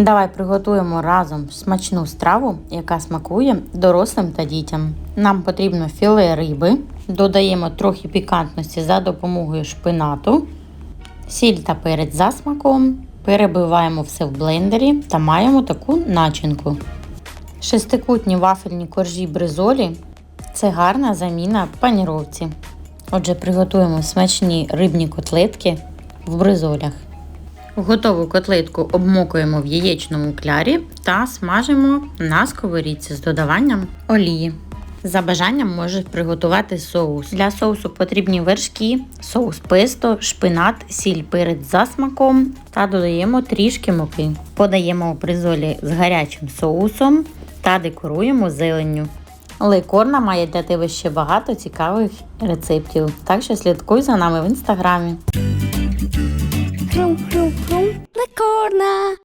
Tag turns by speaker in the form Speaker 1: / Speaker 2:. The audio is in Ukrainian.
Speaker 1: Давай приготуємо разом смачну страву, яка смакує дорослим та дітям. Нам потрібно філе риби, додаємо трохи пікантності за допомогою шпинату, сіль та перець за смаком, перебиваємо все в блендері та маємо таку начинку. Шестикутні вафельні коржі бризолі це гарна заміна паніровці. Отже, приготуємо смачні рибні котлетки в бризолях. Готову котлетку обмокуємо в яєчному клярі та смажимо на сковорідці з додаванням олії. За бажанням можеш приготувати соус. Для соусу потрібні вершки, соус песто, шпинат, сіль перець за смаком та додаємо трішки муки. Подаємо у бризолі з гарячим соусом та декоруємо зеленню. Лейкорна має для тебе ще багато цікавих рецептів, так що слідкуй за нами в інстаграмі.
Speaker 2: rum, rum, rum, lecorna.